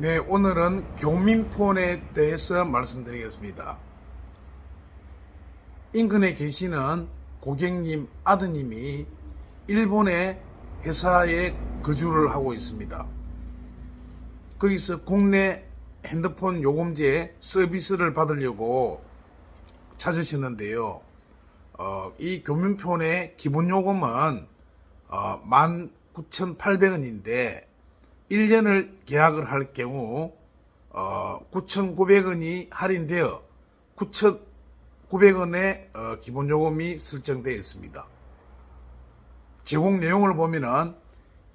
네, 오늘은 교민폰에 대해서 말씀드리겠습니다. 인근에 계시는 고객님 아드님이 일본의 회사에 거주를 하고 있습니다. 거기서 국내 핸드폰 요금제 서비스를 받으려고 찾으셨는데요. 어, 이 교민폰의 기본 요금은 어, 19,800원인데 1년을 계약을 할 경우 어, 9,900원이 할인되어 9,900원의 어, 기본 요금이 설정되어 있습니다. 제공 내용을 보면은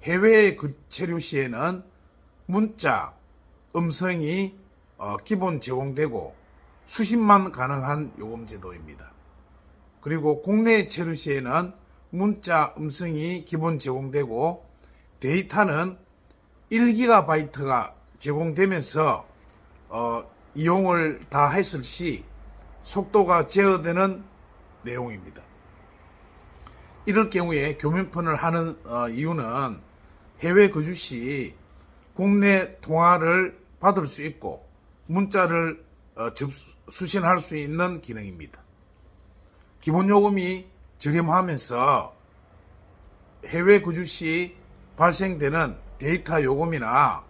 해외에 그 체류 시에는 문자, 음성이 어, 기본 제공되고 수신만 가능한 요금 제도입니다. 그리고 국내 체류 시에는 문자, 음성이 기본 제공되고 데이터는 1기가바이트가 제공되면서 어, 이용을 다 했을 시 속도가 제어되는 내용입니다. 이럴 경우에 교민폰을 하는 어, 이유는 해외 거주 시 국내 통화를 받을 수 있고 문자를 어, 접수, 수신할 수 있는 기능입니다. 기본 요금이 저렴하면서 해외 거주 시 발생되는 데이터 요금이나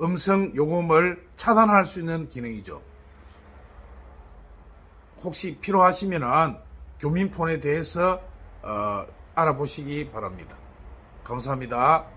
음성 요금을 차단할 수 있는 기능이죠. 혹시 필요하시면 교민폰에 대해서 어, 알아보시기 바랍니다. 감사합니다.